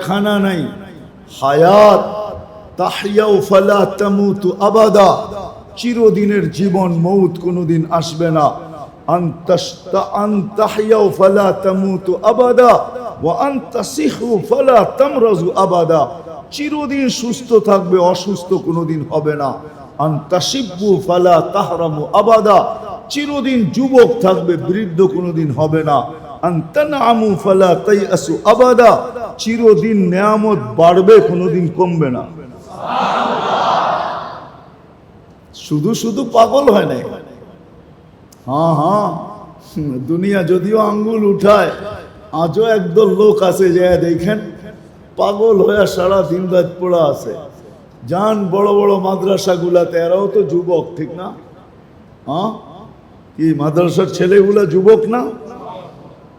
খানা নাই। হায়াত তাহিয়াও ফালা তামুতু আবাদা। চিরদিনের জীবন মৌত কোনোদিন আসবে না। চিরদিন সুস্থ থাকবে, অসুস্থ কোনোদিন হবে না। ফালা আবাদা। চিরদিন যুবক থাকবে, বৃদ্ধ কোনোদিন হবে না। আন্তানামু ফালা তাইয়াসু আবাদা। চিরদিন নেয়ামত বাড়বে, কোনোদিন কমবে না। শুধু শুধু পাগল হয় নাই। হ্যাঁ হ্যাঁ। দুনিয়া যদিও আঙ্গুল উঠায়, আজও একদল লোক আছে যে দেখেন, পাগল হয়ে সারা দিন রাত পড়া আছে। যান বড় বড় মাদ্রাসাগুলাতে, এরাও তো যুবক, ঠিক না? হ্যাঁ? কি, মাদ্রাসার ছেলেগুলা যুবক না?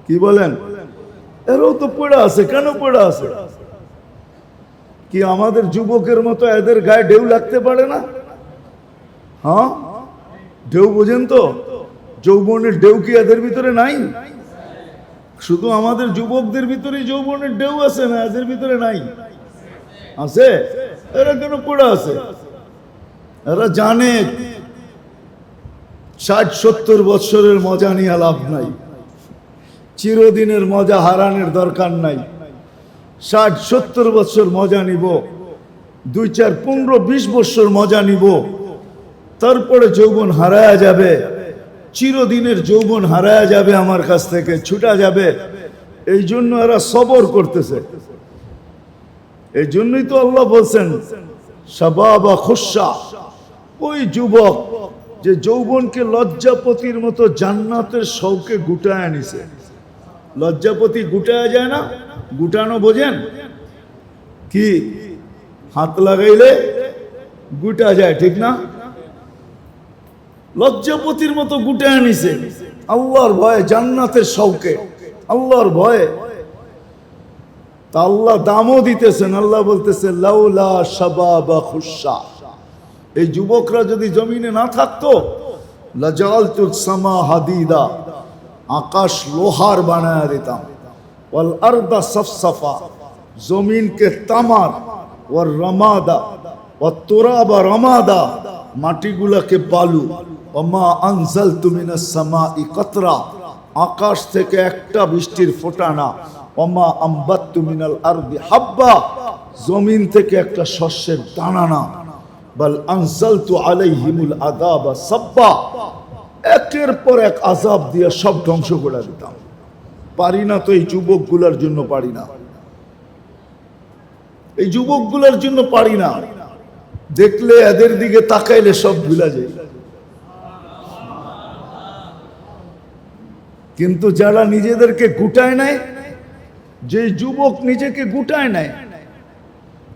কি বলেন? এরাও তো পড়ে আছে, কেন পড়ে আছে? কি আমাদের যুবকের মতো এদের গায়ে ঢেউ লাগতে পারে না? হ্যাঁ? ঢেউ বোঝেন তো, যৌবনের ঢেউ কি এদের ভিতরে নাই? শুধু আমাদের যুবকদের ভিতরে যৌবনের ঢেউ আছে না এদের ভিতরে নাই? আছে? এরা কেন পড়ে আছে? এরা জানে, ষাট সত্তর বৎসরের মজা নিয়ে লাভ নাই। চিরদিনের মজা হারানোর দরকার নাই। ষাট, সত্তর বছর মজা নিব। দুই চার, পনেরো, বিশ বছর মজা নিব। তারপরে যৌবন হারায়া যাবে। চিরদিনের যৌবন হারায়া যাবে আমার কাছ থেকে, ছুটা যাবে। এই জন্য এরা সবর করতেছে। এই জন্যই তো আল্লাহ বলছেন, সাবাবা খুশা। ওই যুবক যে যৌবনকে লজ্জাপতির মতো জান্নাতের শৌকে গুটায় নিছে। লজ্জাপতি গুটায় যায় না, গুটানো বোঝেন? কি? হাত লাগাইলে গুটা যায়, ঠিক না? লজ্জাপতির মতো গুটায় নিছে। আল্লাহর ভয়ে জান্নাতের শৌকে আল্লাহর ভয়ে। তা আল্লাহ দামও দিতেছেন, আল্লাহ বলতেছে, লাউলা শাবাবা খুশা। এই যুবকরা যদি জমিনে না থাকতো, লাজালতুল সামা হাদিদা। আকাশ লোহার বানায়া দিতাম। ওয়াল আরদা সফসফা, জমিনকে তামার, ওয়ার রমাদা ওয়াত তুরাবা রমাদা, মাটিগুলাকে বালু। ওমা আনজাল তুমিনা সামা ই কতরা, আকাশ থেকে একটা বৃষ্টির ফোঁটা না। ওমা আম্বাত্তু মিনাল আরদি হাব্বা, জমিন থেকে একটা শস্যের দানা না। বল আনজালতু আলাইহিমুল আযাবা সাব্বা একের পর এক আজাব দিয়ে সব ধ্বংস করে দিতাম। পারি না তো এই যুবকগুলোর জন্য পারি না। এই যুবকগুলোর জন্য পারি না। দেখলে এদের দিকে তাকাইলে সব ভুলা যায়। কিন্তু যারা নিজেদেরকে গুটায় নেয়, যে যুবক নিজেকে গুটায় নেয়,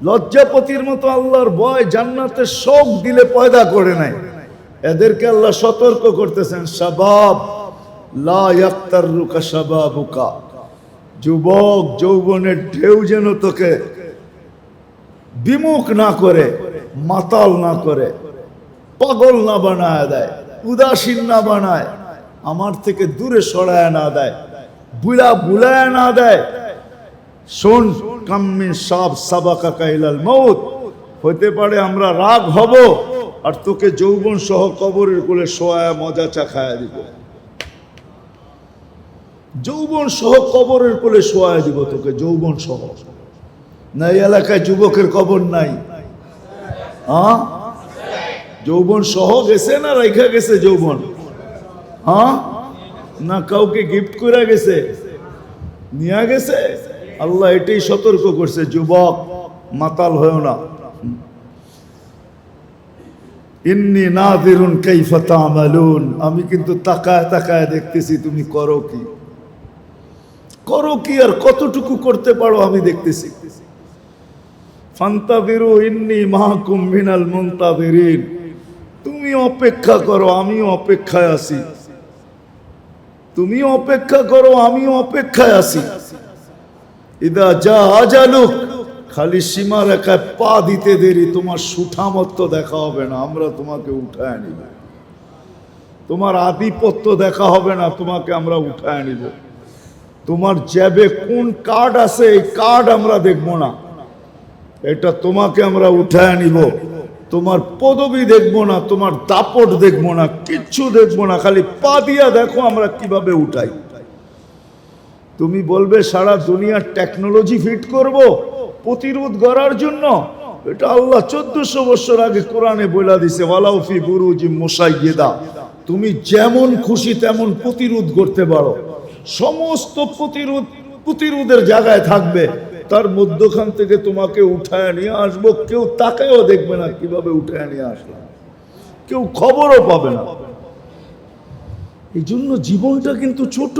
লজ্জাপতির মতো আল্লাহর ভয় জান্নাতের শোক দিলে পয়দা করে নেয়। এদেরকে আল্লাহ সতর্ক করতেছেন, শাবাব, লা ইয়াক্তাররুকা যুবক যৌবনের ঢেউ যেন তোকে বিমুখ না করে, মাতাল না করে, পাগল না বানায় দেয়, উদাসীন না বানায়, আমার থেকে দূরে সরায় না দেয়, বুড়া বুলায় না দেয়। শোন কাম্মিন সাব সাবাকা কাইলাল মৌত হতে পারে আমরা রাগ হব আর তোকে যৌবন সহ কবরের কোলে শোয়া মজা চা খায়া দিব। যৌবন সহ কবরের কোলে শোয়া দিব তোকে, যৌবন সহ। না, এই এলাকায় যুবকের কবর নাই। হ্যাঁ? যৌবন সহ গেছে না রাইখা গেছে যৌবন? হ্যাঁ? না, কাউকে গিফট করে গেছে? নিয়ে গেছে? আল্লাহ এটাই সতর্ক করছে, যুবক, মাতাল হয়েও না। ইন্নি নাদিরুন কাইফা তামালুন। আমি কিন্তু তাকায় তাকায় দেখতেছি, তুমি করো কি? করো কি আর কতটুকু করতে পারো আমি দেখতেছি। ফান্তাবিরু ইন্নি মাহকুম মিনাল মুনতাবিরিন তুমি অপেক্ষা করো, আমিও অপেক্ষায় আছি। তুমি অপেক্ষা করো, আমিও অপেক্ষায় আছি। ইদা যা আজালুক খালি সীমা রেখায় পা দিতে দেরি, তোমার সুঠামত্ব দেখা হবে না, আমরা তোমাকে উঠায় নিব। তোমার আধিপত্য দেখা হবে না, তোমাকে আমরা উঠায় নিব। তোমার জ্যাবে কোন কার্ড আছে, এই কার্ড আমরা দেখব না। এটা তোমাকে আমরা উঠায় নিব। তোমার পদবি দেখব না, তোমার দাপট দেখব না, কিচ্ছু দেখব না, খালি পা দিয়া দেখো আমরা কীভাবে উঠাই। তুমি বলবে, সারা দুনিয়ার টেকনোলজি ফিট করব? প্রতিরোধ করার জন্য। এটা আল্লাহ চোদ্দশো বছর আগে কোরআনে বইলা দিছে ওয়ালাউফি বুরুজি মোসাইয়েদা। তুমি যেমন খুশি তেমন প্রতিরোধ করতে পারো। সমস্ত প্রতিরোধ প্রতিরোধের জায়গায় থাকবে। তার মধ্যখান থেকে তোমাকে উঠায় নিয়ে আসব। কেউ তাকেও দেখবে না কীভাবে উঠায় নিয়ে আসলাম। কেউ খবরও পাবে না। এই জন্য জীবনটা কিন্তু ছোট।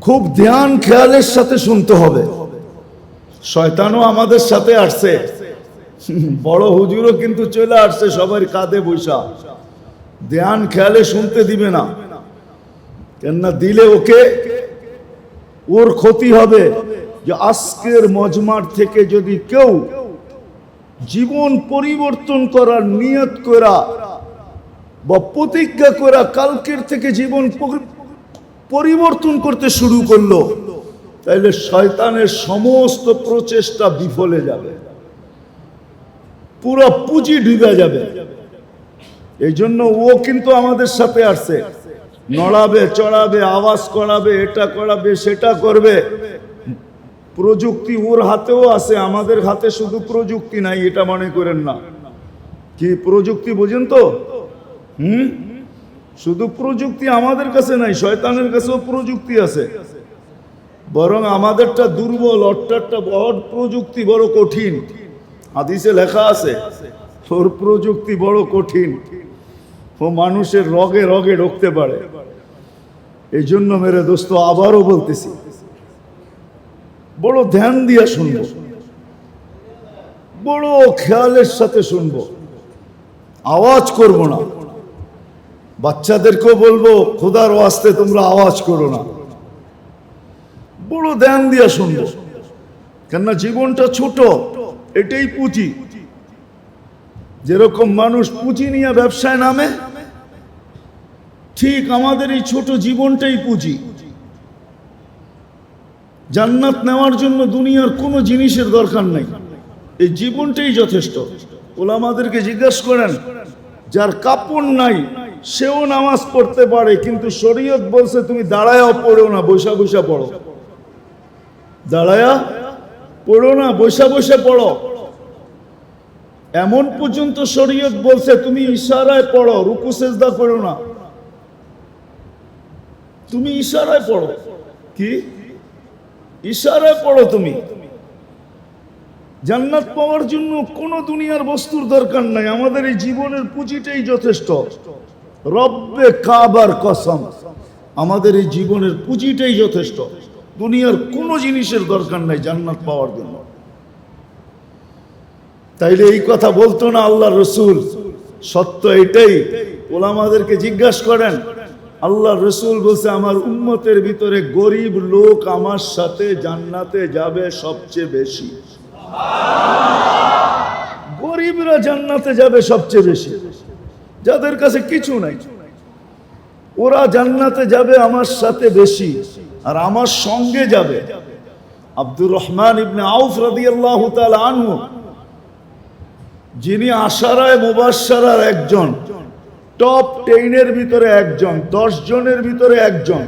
খুব ধ্যান, খেয়ালের সাথে শুনতে হবে। শয়তানও আমাদের সাথে আসছে। বড় হুজুরও কিন্তু চলে আসছে সবার কাঁধে বৈশা। ধ্যান, খেয়ালে শুনতে দিবে না। কেননা দিলে ওকে ওর ক্ষতি হবে। যে আজকের মজমার থেকে যদি কেউ জীবন পরিবর্তন করার নিয়ত করা বা প্রতিজ্ঞা করা কালকের থেকে জীবন পরিবর্তন করতে শুরু করল তাইলে শয়তানের সমস্ত প্রচেষ্টা বিফলে যাবে। পুরো পুঁজি ডুবে যাবে। এই জন্য ও কিন্তু আমাদের সাথে আসছে। নড়াবে, চড়াবে, আওয়াজ করাবে, এটা করাবে, সেটা করবে। প্রযুক্তি ওর হাতেও আছে, আমাদের হাতে শুধু প্রযুক্তি নাই, এটা মনে করেন না। কি প্রযুক্তি বোঝেন তো? হুম? শুধু প্রযুক্তি আমাদের কাছে নাই, শয়তানের কাছেও প্রযুক্তি আছে। বরং আমাদেরটা দুর্বল অট্টারটা বড় প্রযুক্তি বড় কঠিন। হাদিসে লেখা আছে ওর প্রযুক্তি বড় কঠিন, ও মানুষের রগে রগে ঢুকতে পারে। এই জন্য মেরে দোস্ত, আবারও বলতেছি, বড় ধ্যান দিয়া শুনব, বড় খেয়ালের সাথে শুনব, আওয়াজ করব না। বাচ্চাদেরকেও বলব, খোদার ওয়াস্তে তোমরা আওয়াজ করো না। বড় ধ্যান দিয়া শুনব। কেননা জীবনটা ছোট, এটাই পুঁজি। যেরকম মানুষ পুঁজি নিয়ে ব্যবসায় নামে, ঠিক আমাদের এই ছোট জীবনটাই পুঁজি। জান্নাত নেওয়ার জন্য দুনিয়ার কোনো জিনিসের দরকার নাই। এই জীবনটাই যথেষ্ট। ওলামাদেরকে জিজ্ঞাসা করেন, যার কাপড় নাই, সেও নামাজ পড়তে পারে, কিন্তু শরীয়ত বলছে, তুমি দাঁড়ায়াও পড়ো না, বৈশা বৈশা পড়ো। দাঁড়ায়া পড়ো না বৈশা বৈশা পড়ো। এমন পর্যন্ত শরীয়ত বলছে, তুমি ইশারায় পড়ো, রুকু, সেজদা করো না। তুমি ইশারায় পড়ো। কি? ইশারায় পড়ো তুমি। জান্নাত পাওয়ার জন্য কোনো দুনিয়ার বস্তুর দরকার নাই। আমাদের এই জীবনের পুঁজিটাই যথেষ্ট। রব্বে কাবার কসম, আমাদের এই জীবনের পুঁজিটাই যথেষ্ট। দুনিয়ার কোনো জিনিসের দরকার নাই, জান্নাত পাওয়ার জন্য। তাইলে এই কথা বলতো না আল্লাহ রসুল। সত্য এটাই। ওলামাদেরকে জিজ্ঞাসা করেন আল্লাহ রসুল বলছে, আমার উম্মতের ভিতরে গরিব লোক আমার সাথে জান্নাতে যাবে সবচেয়ে বেশি। গরিবরা জান্নাতে যাবে সবচেয়ে বেশি। যাদের কাছে কিছু নাই, ওরা জান্নাতে যাবে আমার সাথে বেশি। আর আমার সঙ্গে যাবে আব্দুর রহমান ইবনে আউফ রাদিয়াল্লাহু তাআলা আনহু, যিনি আশারায় মুবাশশারার একজন, টপ টেনের ভিতরে একজন, দশ জনের ভিতরে একজন,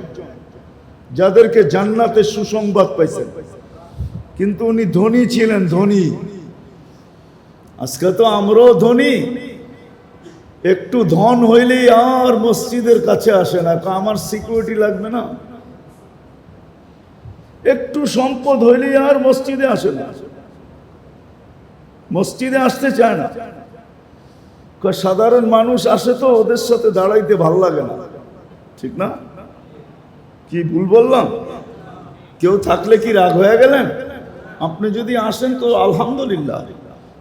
যাদেরকে জান্নাতে সুসংবাদ পাইছেন। কিন্তু উনি ধনী ছিলেন, ধনী। আজকে তো আমরাও ধনী। একটু ধন হইলেই আর মসজিদের কাছে আসে না। আমার সিকিউরিটি লাগবে না? একটু সম্পদ হইলেই আর মসজিদে আসে না। মসজিদে আসতে চায় না। সাধারণ মানুষ আসে তো, ওদের সাথে দাঁড়াইতে ভালো লাগে না। ঠিক না? কি ভুল বললাম? কেউ থাকলে কি রাগ হয়ে গেলেন? আপনি যদি আসেন তো আলহামদুলিল্লাহ।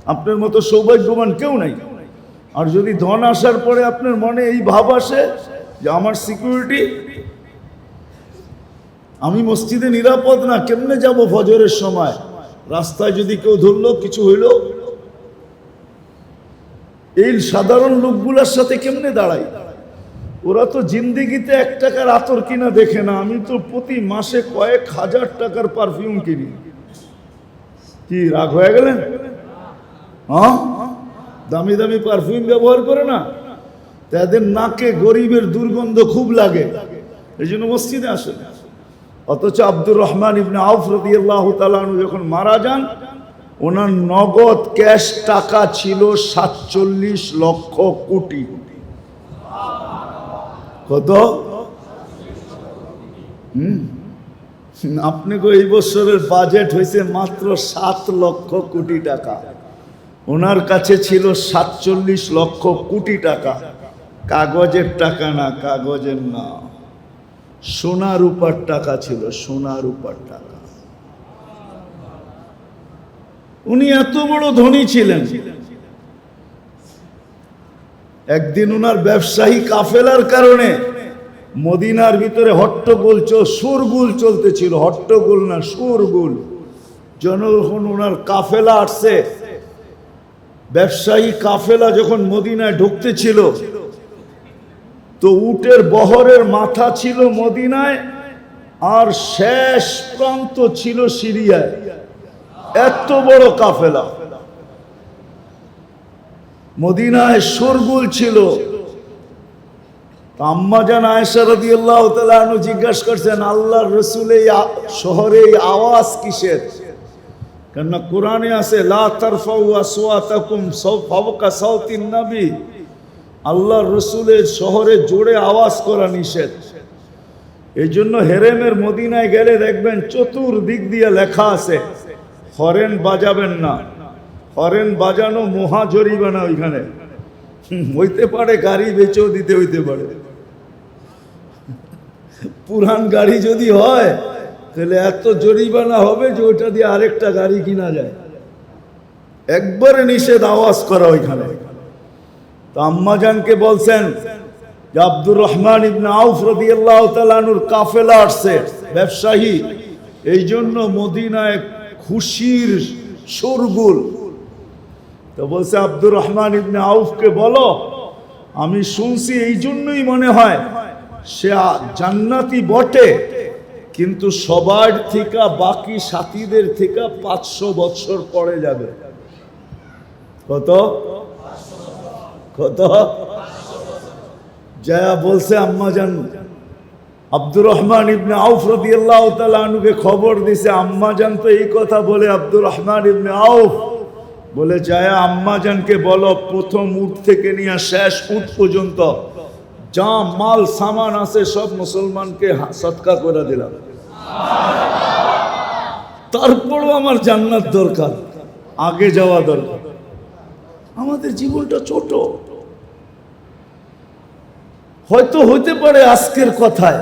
আপনার মতো সৌভাগ্যবান কেউ নাই। আর যদি ধন আসার পরে আপনার মনে এই ভাব আসে যে আমার সিকিউরিটি আমি মসজিদে নিরাপদ না, কেমনে যাব ফজরের সময়? রাস্তায় যদি কেউ ধরলো, কিছু হইল? এই সাধারণ লোকগুলোর সাথে কেমনে দাঁড়াই? ওরা তো জিন্দিগিতে এক টাকার আতর কিনা দেখে না, আমি তো প্রতি মাসে কয়েক হাজার টাকার পারফিউম কিনি। কি, রাগ হয়ে গেলেন? দামি দামি পারফিউম ব্যবহার করে না? তাদের নাকে গরিবের দুর্গন্ধ খুব লাগে। এই জন্য মসজিদে আসে না। অথচ আব্দুর রহমান ইবনে আউফ আনহু যখন মারা যান, ওনার নগদ ক্যাশ টাকা ছিল সাতচল্লিশ লক্ষ কোটি। কত? হুম? আপনাকে এই বছরের বাজেট হয়েছে মাত্র সাত লক্ষ কোটি টাকা। ওনার কাছে ছিল সাতচল্লিশ লক্ষ কোটি টাকা। কাগজের টাকা না, কাগজের না। সোনা রূপার টাকা ছিল সোনা রূপার টাকা। উনি এত বড় ধনী ছিলেন। একদিন ওনার ব্যবসায়ী কাফেলার কারণে মদিনার ভিতরে হট্টগোল চল সুরগুল চলতেছিল। হট্টগোল না, সুরগুল। যখন ওনার কাফেলা আসছে, ব্যবসায়ী কাফেলা যখন মদিনায় ঢুকতেছিল তো উটের বহরের মাথা ছিল মদিনায়, আর শেষ প্রান্ত ছিল সিরিয়ায়। এত বড় কাফেলা। মদিনায় শোরগুল ছিল। আম্মাজান আয়েশা রাদিয়াল্লাহু তাআলা আনহু জিজ্ঞাসা করছেন, আল্লাহর রাসূল এই শহরে এই আওয়াজ কিসের? কেননা কোরআনে আছে, লা তারফাউ আসওয়াতাকুম ফাওকা সাউতিন নবী। আল্লাহর রসুলের শহরে জোরে আওয়াজ করা নিষেধ। এই জন্য হেরেমের মদিনায় গেলে দেখবেন চতুর্দিক দিয়ে লেখা আছে হরেন বাজাবেন না। হরেন বাজানো মহা জরিমানা ওইখানে। হুম, হইতে পারে গাড়ি বেচেও দিতে হইতে পারে। পুরান গাড়ি যদি হয় তাহলে এত জরিমানা হবে যে ওইটা দিয়ে আরেকটা গাড়ি কিনা যায়। একবারে নিষেধ আওয়াজ করা ওইখানে। তো আম্মাজানকে বলছেন যে আব্দুর রহমান ইবনে আউফ রাদিয়াল্লাহু তাআলার কাফেলা আসছে, ব্যবসায়ী। এই জন্য মদিনায় খুশির শোরগুল। তো বলছে, আব্দুর রহমান ইবনে আউফকে বলো, আমি শুনছি এই জন্যই মনে হয় সে জান্নাতি বটে, কিন্তু সবার থেকে বাকি সাথীদের থেকে পাঁচশো বছর পরে যাবে। কত? কত? জয়া বলছে আম্মা জান, আব্দুর রহমান ইবনে আউফ তাআলা আনহুকে খবর দিছে, আম্মা জান তো এই কথা বলে আব্দুর রহমান ইবনে আউফ বলে জয়া আম্মা জানকে বলো, প্রথম উঠ থেকে নিয়ে শেষ উট পর্যন্ত যা মাল, সামান আছে, সব মুসলমানকে সৎকার করে দিলাম। তারপরও আমার জান্নাত দরকার, আগে যাওয়া দরকার। আমাদের জীবনটা ছোট। হয়তো হতে পারে আজকের কথায়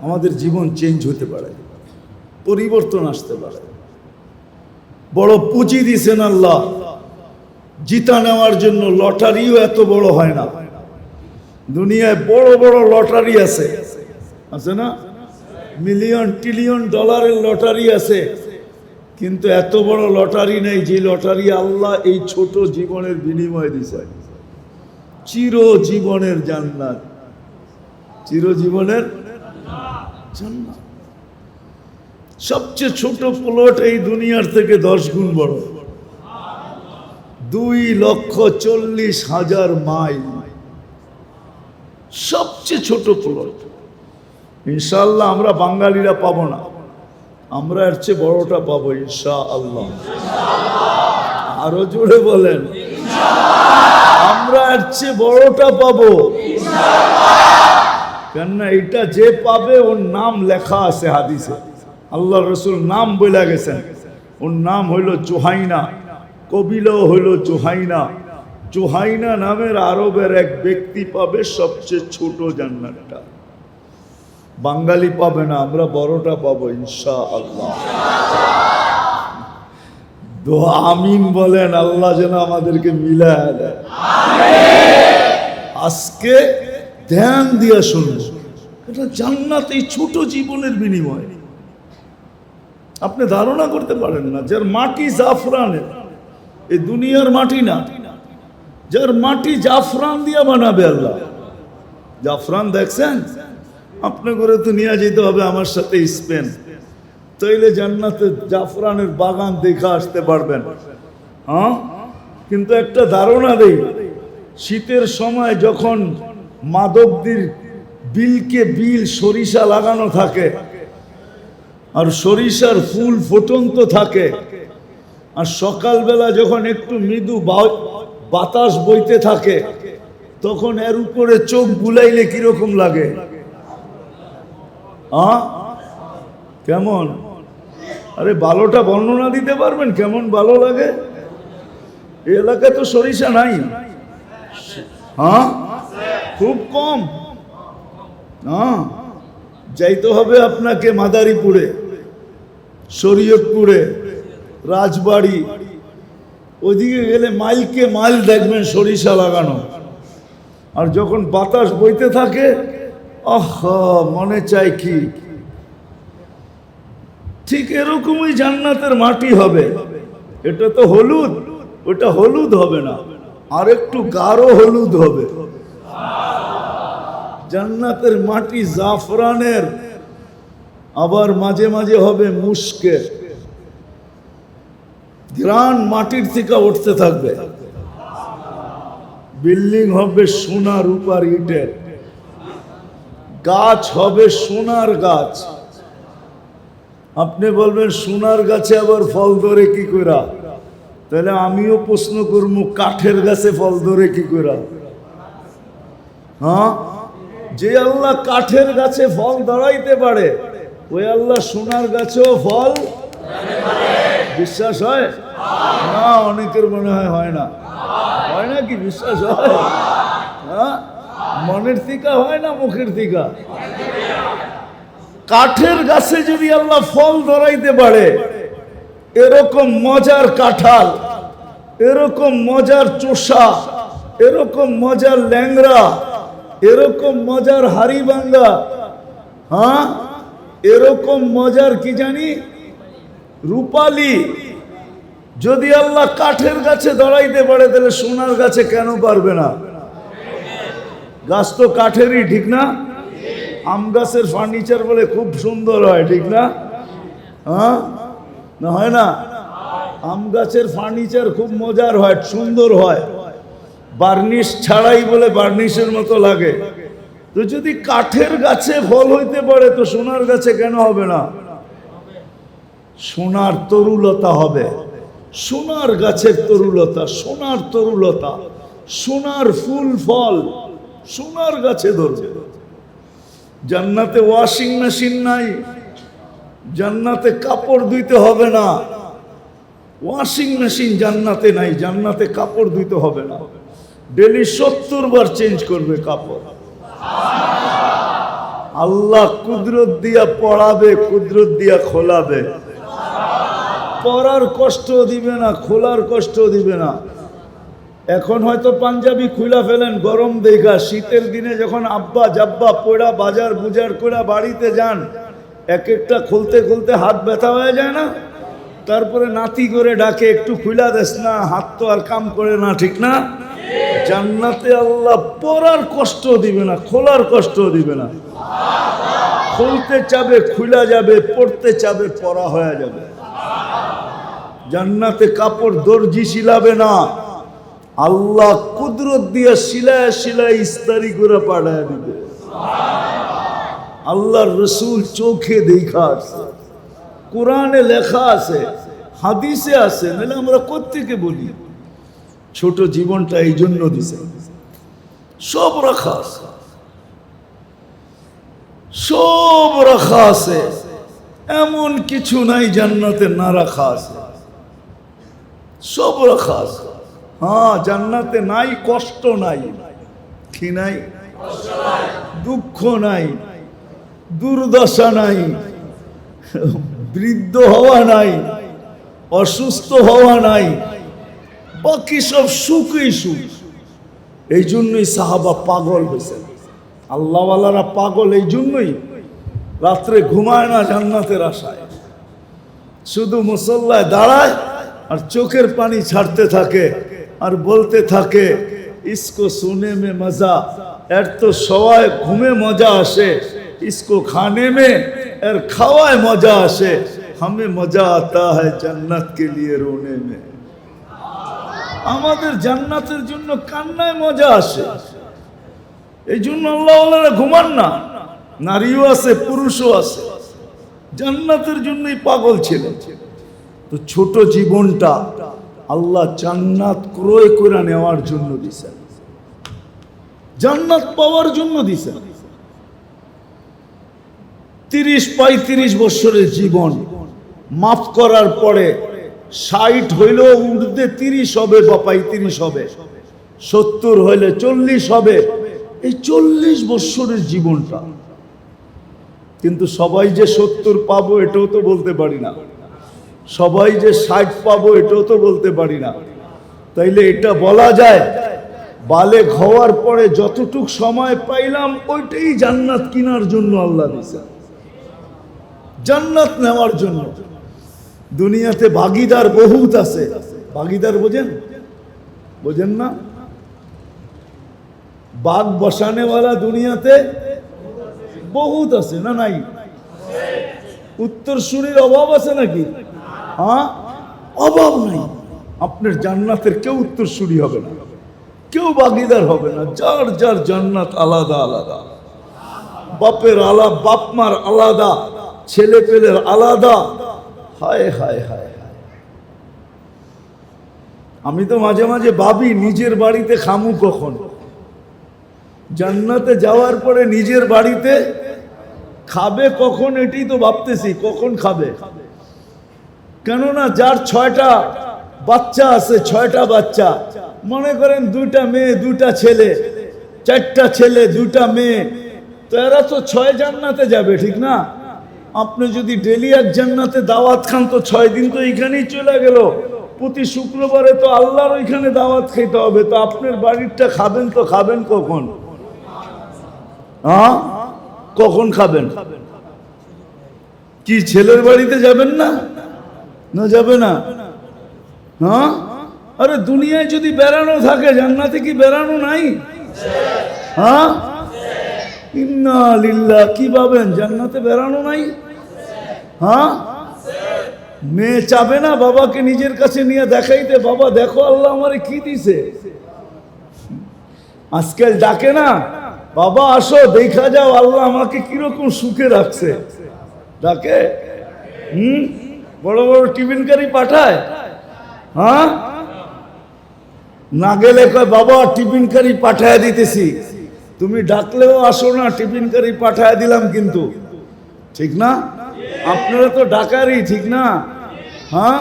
আমাদের জীবন চেঞ্জ হতে পারে, পরিবর্তন আসতে পারে। বড় পুঁজি দিছেন আল্লাহ, জিতা নেওয়ার জন্য লটারিও এত বড় হয় না। দুনিয়ায় বড় বড় লটারি আছে। আছে না? মিলিয়ন ট্রিলিয়ন ডলারের লটারি আছে। কিন্তু এত বড় লটারি নেই যে লটারি আল্লাহ এই ছোট জীবনের বিনিময় দিছে। চির জীবনের জান্নাত। চির জীবনের সবচেয়ে ছোট প্লট এই দুনিয়ার থেকে দশ গুণ বড়। দুই লক্ষ চল্লিশ হাজার মাইল। সবচেয়ে ছোট প্লট ইনশাল্লাহ আমরা বাঙালিরা পাবো না। আমরা এর চেয়ে বড়টা পাবো ইনশা আল্লাহ আরও জোরে বলেন। আমরা এর চেয়ে বড়টা পাবো। কেননা এটা যে পাবে, ওর নাম লেখা আছে হাদিসে। আল্লাহ রসুল নাম বলে গেছেন। ওর নাম হইল জোহাইনা, কবিলাও হইল জোহাইনা। জোহাইনা নামের আরবের এক ব্যক্তি পাবে সবচেয়ে ছোট জান্নাতটা। বাঙালি পাবে না, আমরা বড়টা পাবো ইনশা আল্লাহ আমিন বলেন, আল্লাহ যেন আমাদেরকে মিলায় দেয়। আজকে ধ্যান দিয়া শুনব এটা জান্নাত এই ছোট জীবনের বিনিময়। আপনি ধারণা করতে পারেন না, যার মাটি জাফরানের এই দুনিয়ার মাটি না। যার মাটি জাফরান দিয়া বানাবে আল্লাহ। জাফরান দেখছেন? আপনি করে তো নিয়ে যেতে হবে আমার সাথে স্পেন। তাইলে জান্নাতে জাফরানের বাগান দেখে আসতে পারবেন। হ্যাঁ? কিন্তু একটা ধারণা দেই, শীতের সময় যখন মাদকদের বিলকে বিল সরিষা লাগানো থাকে, আর সরিষার ফুল ফুটন্ত থাকে, আর সকালবেলা যখন একটু মৃদু বাতাস বইতে থাকে, তখন এর উপরে চোখ বুলাইলে কীরকম লাগে? কেমন? আরে ভালোটা বর্ণনা দিতে পারবেন? কেমন ভালো লাগে? এলাকায় তো সরিষা নাই। হ্যাঁ খুব কম। হ্যাঁ যাইতে হবে আপনাকে মাদারীপুরে, শরীয়তপুরে, রাজবাড়ি। ওইদিকে গেলে মাইলকে মাইল দেখবেন সরিষা লাগানো। আর যখন বাতাস বইতে থাকে আহ, মনে চাই কি? ঠিক এরকমই জান্নাতের মাটি হবে। এটা তো হলুদ, ওটা হলুদ হবে না। আর একটু গাঢ় হলুদ হবে। জান্নাতের মাটি জাফরানের, আবার মাঝে মাঝে হবে মুস্কের গ্রান মাটির থেকে উঠতে থাকবে। বিল্ডিং হবে সোনা রূপার ইটের। গাছ হবে সোনার গাছ। আপনি বলবেন, সোনার গাছে আবার ফল ধরে কি করা তাহলে আমিও প্রশ্ন করব, কাঠের গাছে ফল ধরে কি করা হ্যাঁ? যে আল্লাহ কাঠের গাছে ফল দাঁড়াইতে পারে, ওই আল্লাহ সোনার গাছেও ফল বিশ্বাস হয়? না, অনেকের মনে হয় হয় না। হয় না কি? বিশ্বাস হয়? হ্যাঁ? মনের থিকা হয় না মুখের থিকা? কাঠের গাছে যদি আল্লাহ ফল ধরাইতে পারে, এরকম মজার কাঁঠাল, এরকম মজার চোষা, এরকম মজার ল্যাংরা এরকম মজার হাড়িভাঙ্গা হ্যাঁ? এরকম মজার কি জানি? রূপালি। যদি আল্লাহ কাঠের গাছে দাঁড়াইতে পারে, তাহলে সোনার গাছে কেন পারবে না? গাছ তো কাঠেরই, ঠিক না? আম গাছের ফার্নিচার বলে খুব সুন্দর হয়, ঠিক না? হ্যাঁ? না হয় না? আম গাছের ফার্নিচার খুব মজার হয়, সুন্দর হয়। বার্নিশ ছাড়াই বলে বার্নিশের মতো লাগে। তো যদি কাঠের গাছে ফল হইতে পারে, তো সোনার গাছে কেন হবে না? সোনার তরুলতা হবে। সোনার গাছের তরুলতা, সোনার তরুলতা, সোনার ফুল ফল। সোনার গাছে ধরবে। জান্নাতে ওয়াশিং মেশিন নাই, জান্নাতে কাপড় ধুইতে হবে না। ওয়াশিং মেশিন জান্নাতে নাই, জান্নাতে কাপড় ধুইতে হবে না। ডেলি সত্তর বার চেঞ্জ করবে কাপড়। আল্লাহ কুদরত দিয়া পড়াবে, কুদরত দিয়া খোলাবে। পড়ার কষ্ট দিবে না, খোলার কষ্ট দিবে না। এখন হয়তো পাঞ্জাবি খুলা ফেলেন, গরম দেখা। শীতের দিনে যখন আব্বা জাব্বা পোড়া, বাজার বুজার করে বাড়িতে যান, এক একটা খুলতে খুলতে হাত ব্যথা হয়ে যায় না? তারপরে নাতি করে ডাকে, একটু খুলা দেস না, হাত তো আর কাম করে না, ঠিক না? জান্নাতে আল্লাহ পরার কষ্ট দিবে না, খোলার কষ্ট দিবে না। খুলতে চাবে খুলা যাবে, পড়তে চাবে পরা হয়ে যাবে। জান্নাতে কাপড় দর্জি শিলাবে না। আল্লাহ কুদরত দিয়া শিলায় শিলায় ইস্তারি করে পাঠায় দিবে। আল্লাহর রসুল চোখে দেখা আছে, কোরআনে লেখা আছে, হাদিসে আছে, নাহলে আমরা কোত্থেকে বলি? ছোট জীবনটা এই জন্য দিছে। সব রাখা আছে। সব রাখা আছে। এমন কিছু নাই জান্নাতে না রাখা আছে। সব রাখা আছে। হ্যাঁ জান্নাতে নাই, কষ্ট নাই। কি নাই? দুঃখ নাই, দুর্দশা নাই, বৃদ্ধ হওয়া নাই, অসুস্থ হওয়া নাই, বাকি সব সুখই সুখ। এই জন্যই সাহাবা পাগল হয়েছে। আল্লাহওয়ালারা পাগল এই জন্যই রাত্রে ঘুমায় না জান্নাতের আশায়। শুধু মুসল্লায় দাঁড়ায় আর চোখের পানি ছাড়তে থাকে। আর বলতে থাকে, ইসকো শুনে মে মজা, এর তো সবাই ঘুমে মজা আসে। ইসকো খানে মে, এর খাওয়ায় মজা আসে। হামে মজা আতা হয় জান্নাত কে লিয়ে রোনে মে। আমাদের জান্নাতের জন্য কান্নায় মজা আসে। এই জন্য আল্লাহ ঘুমান না। নারীও আছে, পুরুষও আছে। জান্নাতের জন্যই পাগল ছিল। তো ছোট জীবনটা আল্লাহ জান্নাত ক্রয় করে নেওয়ার জন্য দিছেন জান্নাত পাওয়ার জন্য দিছেন তিরিশ পঁয়ত্রিশ বছরের জীবন মাফ করার পরে ষাট হইলেও উর্ধে তিরিশ হবে বা পঁয়ত্রিশ হবে, সত্তর হইলে চল্লিশ হবে, এই চল্লিশ বছরের জীবনটা। কিন্তু সবাই যে সত্তর পাবো এটাও তো বলতে পারি না। সবাই যে ষাট পাবো, এটাও তো বলতে পারি না। তাইলে এটা বলা যায়, বালে হওয়ার পরে যতটুক সময় পাইলাম, ওইটাই জান্নাত কিনার জন্য আল্লাহ দিয়েছেন জান্নাত নেওয়ার জন্য। দুনিয়াতে ভাগিদার বহুত আছে। ভাগিদার বোঝেন? বোঝেন না? বাঘ বসানেওয়ালা দুনিয়াতে বহুত আছে, না নাই? উত্তরসূরির অভাব আছে নাকি? হ্যাঁ? অভাব নাই। আপনার জান্নাতের কেউ উত্তরসূরি হবে না। কেউ বাগিদার হবে না। যার যার জান্নাত আলাদা আলাদা। বাপের আলা বাপ মার আলাদা। ছেলে পেলের আলাদা। হায় হায় হায় হায়। আমি তো মাঝে মাঝে ভাবি, নিজের বাড়িতে খামু কখন? জান্নাতে যাওয়ার পরে নিজের বাড়িতে খাবে কখন এটাই তো ভাবতেছি, কখন খাবে? কেননা যার ছয়টা বাচ্চা আছে, ছয়টা বাচ্চা, মনে করেন দুইটা মেয়ে, দুইটা ছেলে, চারটা ছেলে, দুইটা মেয়ে, তো এরা তো ছয় জান্নাতে যাবে, ঠিক না? আপনি যদি ডেলি এক জান্নাতে দাওয়াত খান, তো ছয় দিন তো এখানেই চলে গেল। প্রতি শুক্রবারে তো আল্লাহর ওইখানে দাওয়াত খেতে হবে, তো আপনার বাড়িরটা খাবেন তো খাবেন কখন? হ্যাঁ কখন খাবেন? কি ছেলের বাড়িতে যাবেন না? না যাবে না। হ্যাঁ আরে দুনিয়ায় যদি বেড়ানো থাকে, জান্নাতে কি বেড়ানো নাই? হ্যাঁ? ইন্না লিল্লাহ, কি পাবেন? জান্নাতে বেড়ানো নাই? হ্যাঁ? মেয়ে চাবে না বাবাকে নিজের কাছে নিয়ে দেখাইতে, বাবা, দেখো আল্লাহ আমারে কি দিছে? আজকাল ডাকে না, বাবা, আসো, দেখা যাও, আল্লাহ আমাকে কীরকম সুখে রাখছে। ডাকে? হুম? বড় বড় টিফিন কারি পাঠায়? হ্যাঁ? না গেলে কয়, বাবা টিফিন কারি পাঠায় দিতেছি। তুমি ডাকলেও আসো না টিফিন কারি পাঠায় দিলাম কিন্তু। ঠিক না? আপনারা তো ডাকারই ঠিক না? হ্যাঁ?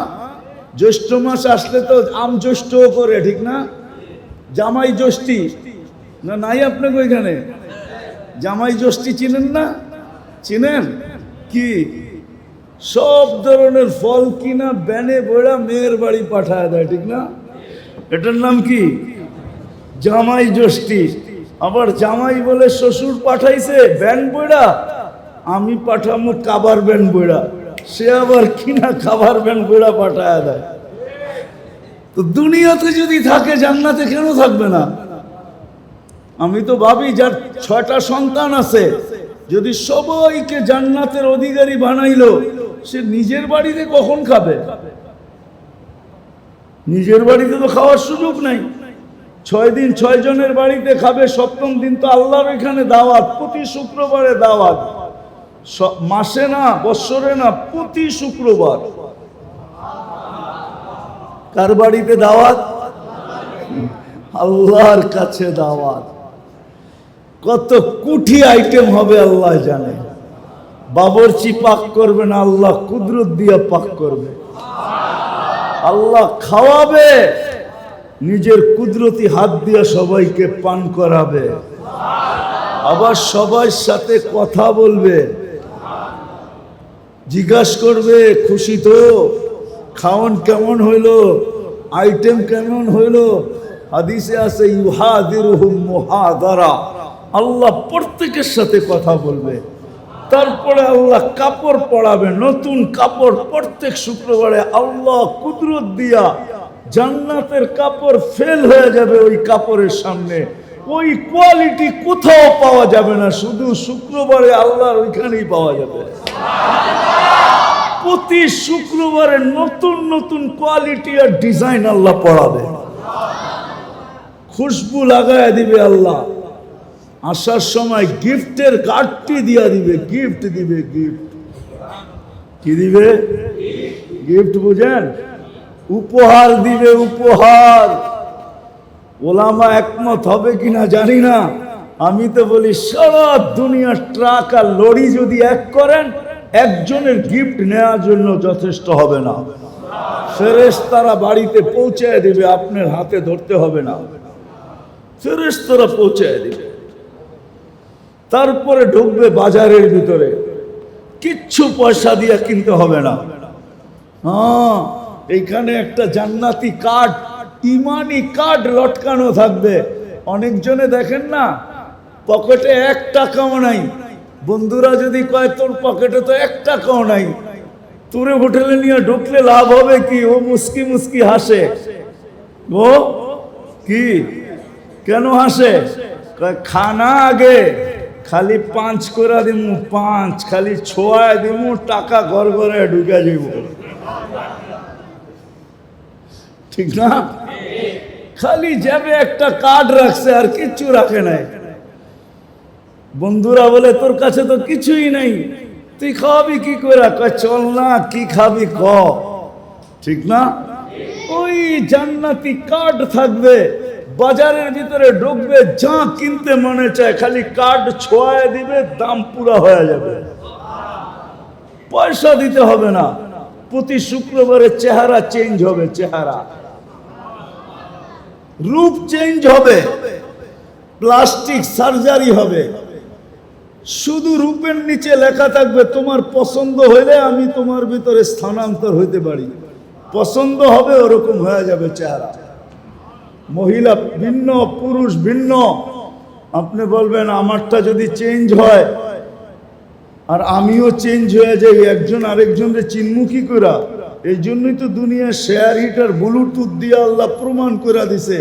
জ্যৈষ্ঠ মাস আসলে তো আম জ্যৈষ্ঠ করে, ঠিক না? জামাই জ্যৈষ্ঠী। না, নাই আপনাকে ওইখানে? জামাই জ্যৈষ্ঠী চিনেন না? চিনেন? কি? সব ধরনের ফল কিনা, ব্যানে বইড়া মেয়ের বাড়ি পাঠায় দেয়, ঠিক না? এটার নাম কি? জামাই জ্যৈষ্ঠী। আবার জামাই বলে শ্বশুর পাঠাইছে, ব্যান বইড়া আমি পাঠামো কাবার ব্যান বইড়া সে আবার কিনা খাবার ব্যান বইড়া পাঠায় দেয়। তো দুনিয়াতে যদি থাকে, জান্নাতে কেন থাকবে না? আমি তো ভাবি, যার ছয়টা সন্তান আছে, যদি সবাইকে জান্নাতের অধিকারী বানাইলো সে নিজের বাড়িতে কখন খাবে? নিজের বাড়িতে তো খাওয়ার সুযোগ নাই। ছয় দিন ছয় জনের বাড়িতে খাবে, সপ্তম দিন তো আল্লাহর এখানে দাওয়াত, প্রতি শুক্রবারে দাওয়াত। মাসে না, বৎসরে না, প্রতি শুক্রবার। কার বাড়িতে দাওয়াত? আল্লাহর কাছে দাওয়াত। কত কুঠি আইটেম হবে, আল্লাহ জানে। বাবরচি পাক করবে না, আল্লাহ কুদরত দিয়ে পাক করবে। আল্লাহ খাওয়াবে, নিজের কুদরতি হাত দিয়ে সবাইকে পান করাবে। আবার সবার সাথে কথা বলবে, জিজ্ঞাস করবে, খুশি তো? খাওন কেমন হইল? আইটেম কেমন হইল? হাদিসে আছে, ইউহাদিরুহুম মুহাদারা। আল্লাহ প্রত্যেকের সাথে কথা বলবে। তারপরে আল্লাহ কাপড় পরাবে, নতুন কাপড় প্রত্যেক শুক্রবারে আল্লাহ কুদরত দিয়া জান্নাতের কাপড় ফেল হয়ে যাবে ওই কাপড়ের সামনে। ওই কোয়ালিটি কোথাও পাওয়া যাবে না, শুধু শুক্রবারে আল্লাহর ওইখানেই পাওয়া যাবে। প্রতি শুক্রবারে নতুন নতুন কোয়ালিটি আর ডিজাইন আল্লাহ পড়াবে খুশবু লাগায় দিবে আল্লাহ। আসার সময় গিফটের কার্ডটি দিয়া দিবে, গিফট দিবে, গিফট। কি দিবে? গিফট বুঝেন? উপহার দিবে, উপহার। ওলামা একমত হবে কিনা জানি না। আমি তো বলি, সারা দুনিয়ার ট্রাক আর লরি যদি এক করেন, একজনের গিফট নেওয়ার জন্য যথেষ্ট হবে না। ফেরেস তারা বাড়িতে পৌঁছায় দিবে, আপনার হাতে ধরতে হবে না। ফেরেস তারা পৌঁছায় দিবে। তারপরে ঢুকবে বাজারের ভিতরে। কিচ্ছু পয়সা দিয়ে কিনতে হবে না। হ্যাঁ এইখানে একটা জান্নাতি কার্ড, ইমানি কার্ড লটকানো থাকবে। অনেকজনে দেখেন না, পকেটে এক টাকাও নাই। বন্ধুরা যদি কয়, তোর পকেটে তো এক টাকাও নাই। তোরে হোটেলে নিয়ে ঢুকলে লাভ হবে কি? ও মুস্কি মুস্কি হাসে। ও কি? কেন হাসে? খানা আগে। খালি পাঁচ করে দিমু, পাঁচ, খালি ছোয়ায় দিমু, টাকা ঘর ঘরে ঢুকে যাব ঠিক না? খালি যাবে একটা কার্ড রাখছে, আর কিচ্ছু রাখে নাই। বন্ধুরা বলে, তোর কাছে তো কিছুই নাই। তুই খাবি কি করে? চল না, কি খাবি ক। ঠিক না? ওই জান্নাতি কার্ড থাকবে। বাজারের ভিতরে ঢুকবে, যা কিনতে মনে চায়, খালি কার্ড ছোঁয়ায় দিবে, দাম পুরা হয়ে যাবে। পয়সা দিতে হবে না। প্রতি শুক্রবারে চেহারা চেঞ্জ হবে, চেহারা। রূপ চেঞ্জ হবে। প্লাস্টিক সার্জারি হবে। শুধু রূপের নিচে লেখা থাকবে, তোমার পছন্দ হইলে আমি তোমার ভিতরে স্থানান্তর হইতে পারি। পছন্দ হবে, ওরকম হয়ে যাবে চেহারা। মহিলা ভিন্ন, পুরুষ ভিন্ন। আপনি বলবেন, আমারটা যদি চেঞ্জ হয়, আর আমিও চেঞ্জ হয়ে যাই, একজন আরেকজনের চিনমু কি করা এই জন্যই তো দুনিয়া শেয়ার হিটার ব্লুটুথ দিয়ে আল্লাহ প্রমাণ করে দিছে।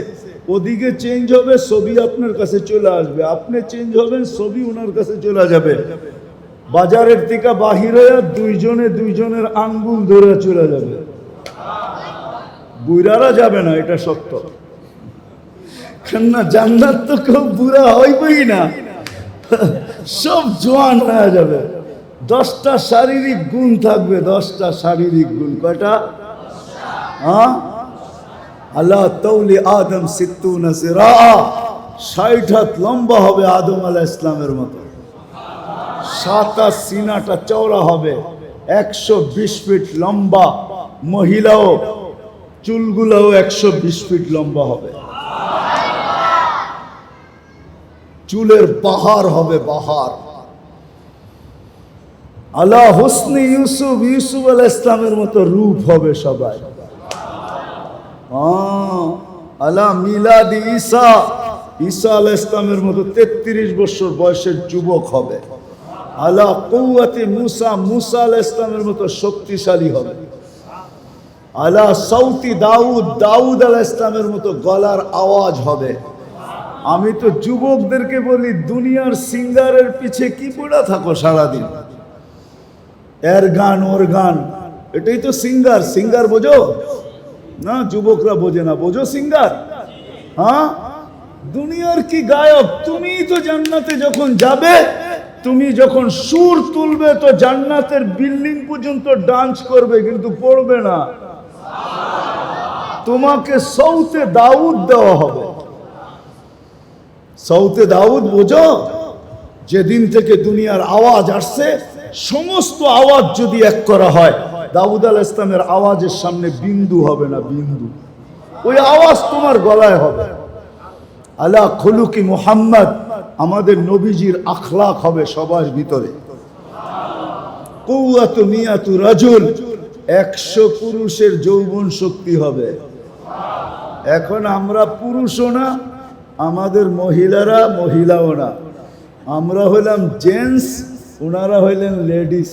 ওদিকে চেঞ্জ হবে, ছবি আপনার কাছে চলে আসবে। আপনি চেঞ্জ হবেন, ছবি ওনার কাছে চলে যাবে। বাজারের থেকে বাহিরে দুইজনে দুইজনের আঙ্গুল ধরে চলে যাবে। বুড়ারা যাবে না, এটা সত্য। কেননা জান্নাত তো কেউ বুড়া হইবই না। সব জোয়ান হয়ে যাবে। দশটা শারীরিক গুণ থাকবে, দশটা শারীরিক গুণ। কয়টা? হ্যাঁ? আল্লাহ তৌলি আদম সিত্তু নসিরা ষাট হাত লম্বা হবে আদম আলাহ ইসলামের মতো। সাত হাত সিনাটা চওড়া হবে। একশো বিশ ফিট লম্বা মহিলাও, চুলগুলোও একশো বিশ ফিট লম্বা হবে। চুলের বাহার হবে বাহার। আল্লাহ হোসনি ইউসুফ ইউসুফ আল ইসলামের মতো রূপ হবে সবাই। আল্লাহ মিলাদি ঈসা ঈসা আল ইসলামের মতো তেত্রিশ বছর বয়সের যুবক হবে। আল্লাহ কৌয়াতি মুসা মুসা আল ইসলামের মতো শক্তিশালী হবে। আল্লাহ সৌতি দাউদ দাউদ আল ইসলামের মতো গলার আওয়াজ হবে। আমি তো যুবকদেরকে বলি, দুনিয়ার সিঙ্গারের পিছে কি পড়া থাকো সারাদিন? এর গান, ওর গান, এটাই তো সিঙ্গার। সিঙ্গার বোঝো? না, যুবকরা বোঝে না। বোঝো সিঙ্গার? হ্যাঁ? দুনিয়ার কি গায়ক? তুমি তো জান্নাতে যখন যাবে, তুমি যখন সুর তুলবে, তো জান্নাতের বিল্ডিং পর্যন্ত ডান্স করবে, কিন্তু পড়বে না। তোমাকে সৌতে দাউদ দেওয়া হবে। সৌতে দাউদ বোঝো, যেদিন থেকে দুনিয়ার আওয়াজ আসছে, সমস্ত আওয়াজ যদি এক করা হয়, দাউদ আল ইসলামের আওয়াজের সামনে বিন্দু হবে না বিন্দু। ওই আওয়াজ তোমার গলায় হবে। আলা খলুকি মোহাম্মদ, আমাদের নবীজির আখলাক হবে সবার ভিতরে। কৌয়াত মিয়াতু রাজুল, একশো পুরুষের যৌবন শক্তি হবে। এখন আমরা পুরুষও না আমাদের মহিলারা মহিলাও না আমরা হইলাম জেন্টস ওনারা হইলেন লেডিস